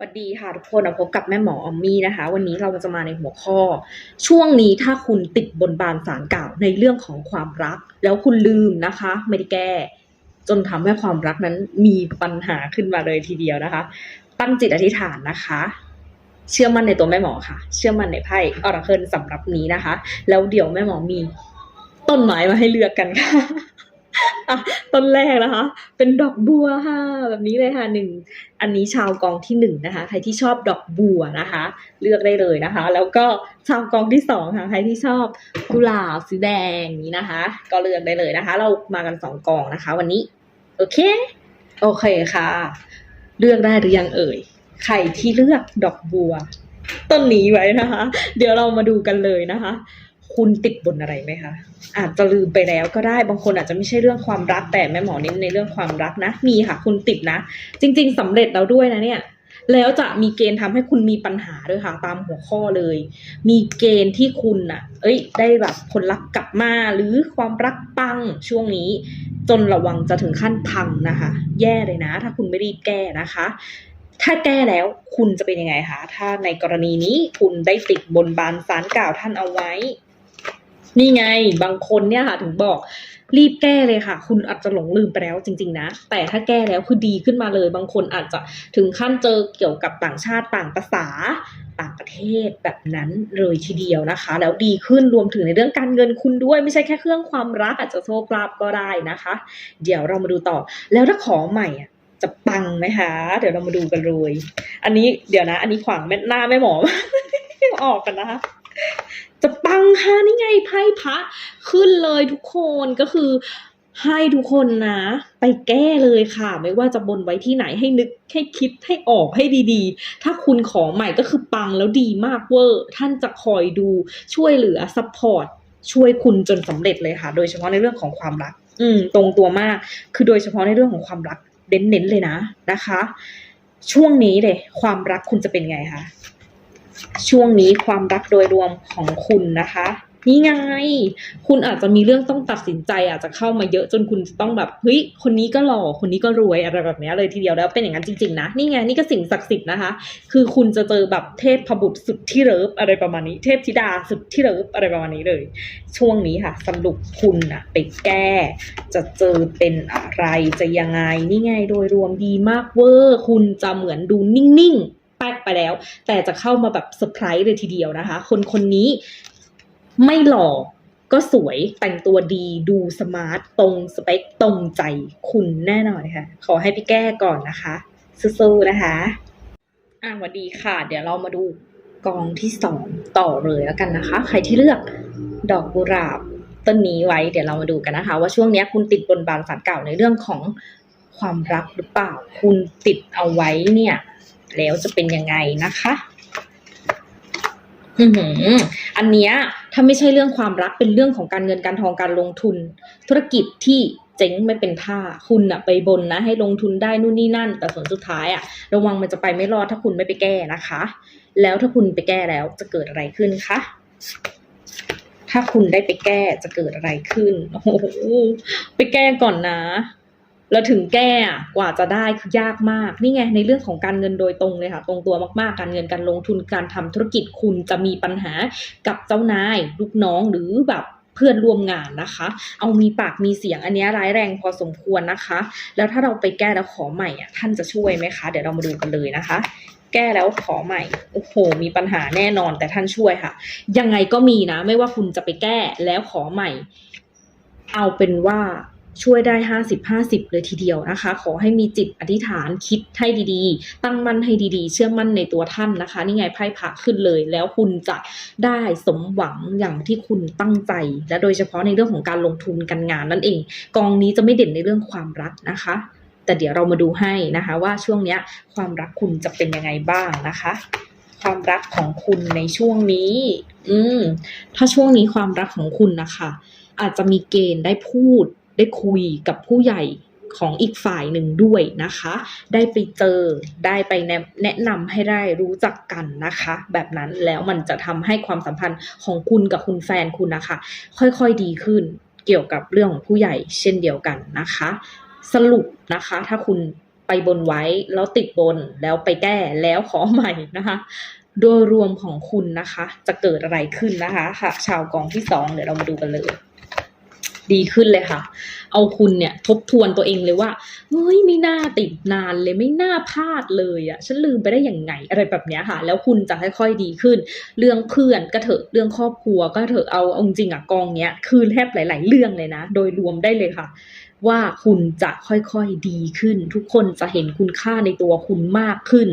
สวัสดีค่ะทุกคนพบกับแม่หมออมมี่นะคะ วันนี้เราจะมาในหัวข้อ ช่วงนี้ถ้าคุณติดบนบานสารกล่าวในเรื่องของความรัก แล้วคุณลืมนะคะ ไม่ได้แก้ จนทำให้ความรักนั้นมีปัญหาขึ้นมาเลยทีเดียวนะคะ ตั้งจิตอธิษฐานนะคะ เชื่อมั่นในตัวแม่หมอค่ะ เชื่อมั่นในไพ่ออราเคิลสำหรับนี้นะคะ แล้วเดี๋ยวแม่หมอมีต้นไม้มาให้เลือกกันค่ะ ต้นแรกนะคะ เป็นดอกบัวค่ะแบบนี้เลยค่ะหนึ่งอันนี้ชาวกองที่หนึ่งนะคะ ใครที่ชอบดอกบัวนะคะ เลือกได้เลยนะคะ แล้วก็ชาวกองที่สองค่ะใครที่ชอบกุหลาบสีแดงนี้นะคะ ก็เลือกได้เลยนะคะ เรามากันสองกองนะคะ วันนี้ โอเค โอเคค่ะ เลือกได้หรือยังเอ่ยใครที่เลือกดอกบัว ต้นนี้ไว้นะคะ เดี๋ยวเรามาดูกันเลยนะคะ คุณติดบนอะไรไหมคะ อาจจะลืมไปแล้วก็ได้บางคนอาจจะไม่ใช่เรื่องความรักแต่แม่หมอเน้นในเรื่องความรักนะ มีค่ะ คุณติดนะ จริง ๆสำเร็จแล้วด้วยนะเนี่ย แล้วจะมีเกณฑ์ทำให้คุณมีปัญหาด้วยค่ะตามหัวข้อเลย มีเกณฑ์ที่คุณน่ะเอ้ย ได้แบบคนรักกลับมาหรือความรักปังช่วงนี้จนระวังจะถึงขั้นพังนะคะ แย่เลยนะ ถ้าคุณไม่รีบแก้นะคะ ถ้าแก้แล้วคุณจะเป็นยังไงคะถ้าในกรณีนี้คุณได้ติดบนบานสารกล่าวท่านเอาไว้ นี่ไงบางคนเนี่ยค่ะ ถึงบอกรีบแก้เลยค่ะ คุณอาจจะหลงลืมไปแล้วจริง ๆ นะ แต่ถ้าแก้แล้วคือดีขึ้นมาเลย บางคนอาจจะถึงขั้นเจอเกี่ยวกับต่างชาติต่างภาษาต่างประเทศแบบนั้นเลยทีเดียวนะคะ แล้วดีขึ้นรวมถึงในเรื่องการเงินคุณด้วย ไม่ใช่แค่เครื่องความรักอาจจะโชคลาภก็ได้นะคะ เดี๋ยวเรามาดูต่อ แล้วถ้าขอใหม่จะปังไหมคะ เดี๋ยวเรามาดูกันเลย อันนี้เดี๋ยวนะ อันนี้ขวางแม่หน้าแม่หมอออกกันนะคะ จะปังค่ะนี่ไงไพ่พระขึ้นเลยทุกคนก็คือให้ทุกคนนะ ไปแก้เลยค่ะ ไม่ว่าจะบนไว้ที่ไหนให้นึกให้คิดให้ออกให้ดีๆ ถ้าคุณขอใหม่ก็คือปังแล้วดีมากเวอร์ ท่านจะคอยดูช่วยเหลือซัพพอร์ตช่วยคุณจนสำเร็จเลยค่ะ โดยเฉพาะในเรื่องของความรัก อืม ตรงตัวมาก คือโดยเฉพาะในเรื่องของความรักเน้นๆเลยนะนะคะ ช่วงนี้เลยความรักคุณจะเป็นไงคะ ช่วงนี้ความรักโดยรวมของคุณนะคะ นี่ไง คุณอาจจะมีเรื่องต้องตัดสินใจ อาจจะเข้ามาเยอะจนคุณต้องแบบเฮ้ยคนนี้ก็หล่อคนนี้ก็รวยอะไรแบบนี้เลยทีเดียวแล้วเป็นอย่างนั้นจริงๆนะนี่ไงนี่ก็สิ่งศักดิ์สิทธิ์นะคะ คือคุณจะเจอแบบเทพพบุตรสุดที่เลิฟอะไรประมาณนี้ เทพธิดาสุดที่เลิฟอะไรประมาณนี้เลย ช่วงนี้ค่ะสรุปคุณอะไปแก้ จะเจอเป็นอะไรจะยังไงนี่ไงโดยรวมดีมากเวอร์คุณจะเหมือนดูนิ่งๆ ไปแล้ว แต่จะเข้ามาแบบเซอร์ไพรส์เลยทีเดียวนะคะ คนคนนี้ไม่หล่อก็สวยแต่งตัวดีดูสมาร์ตตรงสเปคตรงใจคุณแน่นอนค่ะ ขอให้พี่แก้ก่อนนะคะสู้ๆนะคะ อะสวัสดีค่ะ เดี๋ยวเรามาดูกองที่สองต่อเลยแล้วกันนะคะ ใครที่เลือกดอกกุหลาบต้นนี้ไว้ เดี๋ยวเรามาดูกันนะคะ ว่าช่วงนี้คุณติดบนบานสารเก่าในเรื่องของความรักหรือเปล่า คุณติดเอาไว้เนี่ย แล้วจะเป็นยังไงนะคะอืมอันเนี้ยถ้าไม่ใช่เรื่องความรักเป็นเรื่องของการเงินการทองการลงทุน ธุรกิจที่เจ๊งไม่เป็นท่าคุณอะไปบนนะ ให้ลงทุนได้นู่นนี่นั่น แต่ผลสุดท้ายอะระวังมันจะไปไม่รอดถ้าคุณไม่ไปแก้นะคะ แล้วถ้าคุณไปแก้แล้วจะเกิดอะไรขึ้นคะถ้าคุณได้ไปแก้จะเกิดอะไรขึ้นโอ้โหไปแก้ก่อนนะ แล้วถึงแก้กว่าจะได้คือยากมากนี่ไงในเรื่องของการเงินโดยตรงเลยค่ะ ตรงตัวมากๆ การเงินการลงทุนการทำธุรกิจคุณจะมีปัญหากับเจ้านายลูกน้องหรือแบบเพื่อนร่วมงานนะคะ เอามีปากมีเสียงอันนี้ร้ายแรงพอสมควรนะคะ แล้วถ้าเราไปแก้แล้วขอใหม่อะท่านจะช่วยไหมคะ เดี๋ยวเรามาดูกันเลยนะคะ แก้แล้วขอใหม่ โอ้โห มีปัญหาแน่นอนแต่ท่านช่วยค่ะ ยังไงก็มีนะ ไม่ว่าคุณจะไปแก้แล้วขอใหม่ เอาเป็นว่า ช่วยได้ห้าสิบห้าสิบเลยทีเดียวนะคะ ขอให้มีจิตอธิษฐานคิดให้ดีๆ ตั้งมั่นให้ดีๆ เชื่อมั่นในตัวท่านนะคะ นี่ไงไพ่พระขึ้นเลย แล้วคุณจะได้สมหวังอย่างที่คุณตั้งใจ และโดยเฉพาะในเรื่องของการลงทุนการงานนั่นเอง กองนี้จะไม่เด่นในเรื่องความรักนะคะ แต่เดี๋ยวเรามาดูให้นะคะ ว่าช่วงเนี้ยความรักคุณจะเป็นยังไงบ้างนะคะความรักของคุณในช่วงนี้ อืม ถ้าช่วงนี้ความรักของคุณนะคะ อาจจะมีเกณฑ์ได้พูด ได้คุยกับผู้ใหญ่ของอีกฝ่ายหนึ่งด้วยนะคะ ได้ไปเจอ ได้ไปแนะนะนำให้ได้รู้จักกันนะคะ แบบนั้นแล้วมันจะทำให้ความสัมพันธ์ของคุณกับคุณแฟนคุณนะคะ ค่อยๆดีขึ้นเกี่ยวกับเรื่องของผู้ใหญ่เช่นเดียวกันนะคะ สรุปนะคะ ถ้าคุณไปบนไว้แล้วติดบนแล้วไปแก้แล้วขอใหม่นะคะ โดยรวมของคุณนะคะ จะเกิดอะไรขึ้นนะคะค่ะชาวกองที่สองเดี๋ยวเรามาดูกันเลย ดีขึ้นเลยค่ะ เอาคุณเนี่ยทบทวนตัวเองเลยว่า เฮ้ยไม่น่าติดนานเลยไม่น่าพลาดเลยอะ่ะ ฉันลืมไปได้อย่างไงอะไรแบบเนี้ยค่ะ แล้วคุณจะค่อยๆดีขึ้น เรื่องเพื่อนก็เถอะเรื่องครอบครัวก็เถอะเอาองจริงอะกองเนี้ยคือแทบหลาย ๆ เรื่องเลยนะ โดยรวมได้เลยค่ะ ว่าคุณจะค่อยๆดีขึ้น ทุกคนจะเห็นคุณค่าในตัวคุณมากขึ้น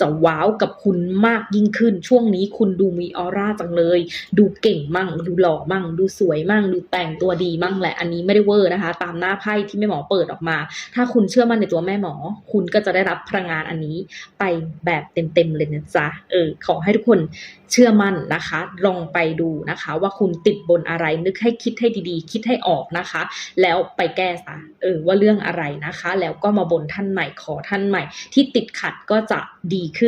จะว้าวกับคุณมากยิ่งขึ้น ช่วงนี้คุณดูมีออร่าจังเลย ดูเก่งมั่ง ดูหล่อมั่ง ดูสวยมั่ง ดูแต่งตัวดีมั่งแหละ อันนี้ไม่ได้เวอร์นะคะ ตามหน้าไพ่ที่แม่หมอเปิดออกมา ถ้าคุณเชื่อมั่นในตัวแม่หมอ คุณก็จะได้รับพลังงานอันนี้ไปแบบเต็มๆเลยนะจ๊ะ เออ ขอให้ทุกคนเชื่อมั่นนะคะ ลองไปดูนะคะ ว่าคุณติดบนอะไร นึกให้คิดให้ดีๆ คิดให้ออกนะคะ แล้วไปแก้ะเออว่าเรื่องอะไรนะคะ แล้วก็มาบนท่านใหม่ขอท่านใหม่ ที่ติดขัดก็จะดีขึ้น